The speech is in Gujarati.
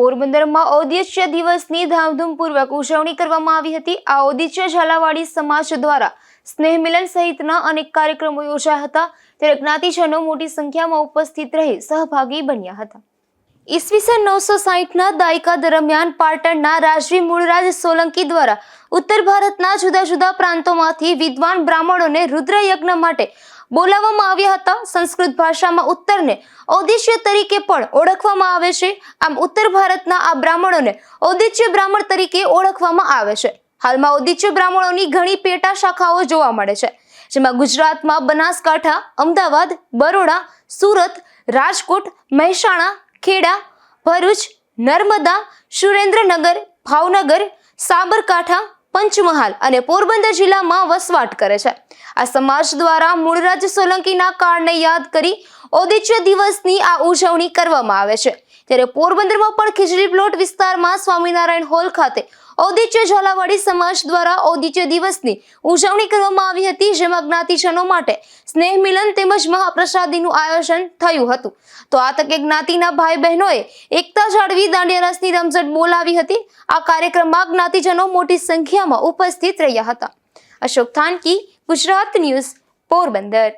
પોરબંદરમાં ઔદિત્ય દિવસની ધામધૂમપૂર્વક ઉજવણી કરવામાં આવી હતી. આ ઔદિત્ય ઝાલાવાડી સમાજ દ્વારા સ્નેહ મિલન સહિતના અનેક કાર્યક્રમો યોજાયા હતા. ત્યારે જ્ઞાતિજનો મોટી સંખ્યામાં ઉપસ્થિત રહી સહભાગી બન્યા હતા. ઈસવીસન નવસો સાહીઠના દાયકા દરમિયાન પાટણના રાજવી મૂળરાજ સોલંકી દ્વારા ઉત્તર ભારતના જુદા જુદા પ્રાંતોમાંથી વિદ્વાન બ્રાહ્મણોને રુદ્રયજ્ઞ માટે બોલાવવામાં આવ્યા હતા. સંસ્કૃત ભાષામાં ઉત્તરને ઔદિશ્ય તરીકે પણ ઓળખવામાં આવે છે. આમ ઉત્તર ભારતના આ બ્રાહ્મણોને ઔદિચ્ય બ્રાહ્મણ તરીકે ઓળખવામાં આવે છે. હાલમાં ઔદિચ્ય બ્રાહ્મણોની ઘણી પેટા શાખાઓ જોવા મળે છે. જેમાં ગુજરાતમાં બનાસકાંઠા, અમદાવાદ, બરોડા, સુરત, રાજકોટ, મહેસાણા, ખેડા, ભરૂચ, નર્મદા, સુરેન્દ્રનગર, ભાવનગર, સાબરકાંઠા પંચમહાલ અને પોરબંદર જિલ્લામાં વસવાટ કરે છે. આ સમાજ દ્વારા મૂળરાજ સોલંકીના કાળને યાદ કરી ઔદિત્ય દિવસની આ ઉજવણી કરવામાં આવે છે. ત્યારે પોરબંદરમાં પણ ખીચડી પ્લોટ વિસ્તારમાં સ્વામિનારાયણ હોલ ખાતે ઔદિત્ય ઝાલાવાડી સમાજ દ્વારા ઔદિત્ય દિવસની ઉજવણી કરવામાં આવી હતી, જેમાં જ્ઞાતિજનો માટે સ્નેહ મિલન તેમજ મહાપ્રસાદીનું આયોજન થયું હતું. તો આ તકે જ્ઞાતિના ભાઈ બહેનોએ એકતા જાળવી દાંડિયા રસની રમઝટ બોલાવી હતી. આ કાર્યક્રમમાં જ્ઞાતિજનો મોટી સંખ્યામાં ઉપસ્થિત રહ્યા હતા. અશોક થાનકી, ગુજરાત ન્યૂઝ, પોરબંદર.